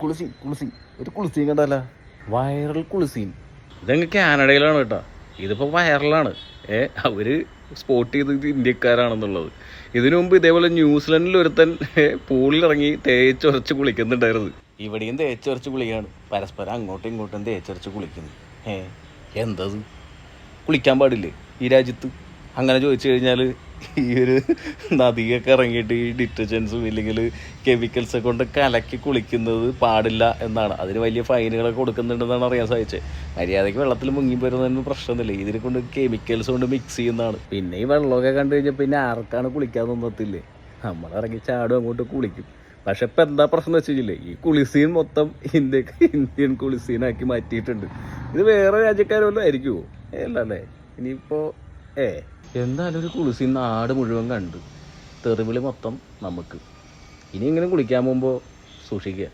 കുളിസി കുളിസീൻ ഒരു കുളിസീൻ കണ്ടല്ല വൈറൽ കുളിസീൻ ഇതങ്ങ് കാനഡയിലാണ് കേട്ടോ. ഇതിപ്പോൾ വൈറലാണ് ഏ അവർ സ്പോട്ട് ചെയ്ത് ഇത് ഇന്ത്യക്കാരാണെന്നുള്ളത്. ഇതിനു മുമ്പ് ഇതേപോലെ ന്യൂസിലൻഡിൽ ഒരുത്തൻ പൂളിലിറങ്ങി തേച്ചൊരച്ച് കുളിക്കുന്നുണ്ടായിരുന്നു. ഇവിടെയും തേച്ചൊരച്ച് കുളിയാണ്. പരസ്പരം അങ്ങോട്ടും ഇങ്ങോട്ടും തേച്ചൊരച്ച് കുളിക്കുന്നു. ഏ എന്തത്? കുളിക്കാൻ പാടില്ലേ ഈ രാജ്യത്ത്? അങ്ങനെ ചോദിച്ചു കഴിഞ്ഞാൽ ഈ ഒരു നദിയൊക്കെ ഇറങ്ങിയിട്ട് ഈ ഡിറ്റർജൻസും ഇല്ലെങ്കിൽ കെമിക്കൽസ് കൊണ്ട് കലക്കി കുളിക്കുന്നത് പാടില്ല എന്നാണ്. അതിന് വലിയ ഫൈനുകളൊക്കെ കൊടുക്കുന്നുണ്ടെന്നാണ് അറിയാൻ സാധിച്ചത്. മര്യാദയ്ക്ക് വെള്ളത്തിൽ മുങ്ങി വരുന്നതിന് പ്രശ്നമൊന്നുമില്ല. ഇതിനെ കൊണ്ട് കെമിക്കൽസ് കൊണ്ട് മിക്സ് ചെയ്യുന്നതാണ്. പിന്നെ ഈ വെള്ളമൊക്കെ കണ്ടു കഴിഞ്ഞാൽ പിന്നെ ആർക്കാണ് കുളിക്കാൻ തോന്നത്തില്ലേ നമ്മൾ ഇറങ്ങി ചാടും അങ്ങോട്ട് കുളിക്കും. പക്ഷെ ഇപ്പം എന്താ പ്രശ്നം കഴിഞ്ഞില്ലേ ഈ കുളിസീൻ മൊത്തം ഇന്ത്യയ്ക്ക് ഇന്ത്യൻ കുളിസീനാക്കി മാറ്റിയിട്ടുണ്ട്. ഇത് വേറെ രാജ്യക്കാരല്ലോ ആയിരിക്കുമോ അല്ലല്ലേ ഇനിയിപ്പോൾ ഏ. എന്തായാലും ഒരു കുളിസി നാട് മുഴുവൻ കണ്ട് തെറിവിളി മൊത്തം നമുക്ക്. ഇനി ഇങ്ങനെ കുളിക്കാൻ പോകുമ്പോൾ സൂക്ഷിക്കുക.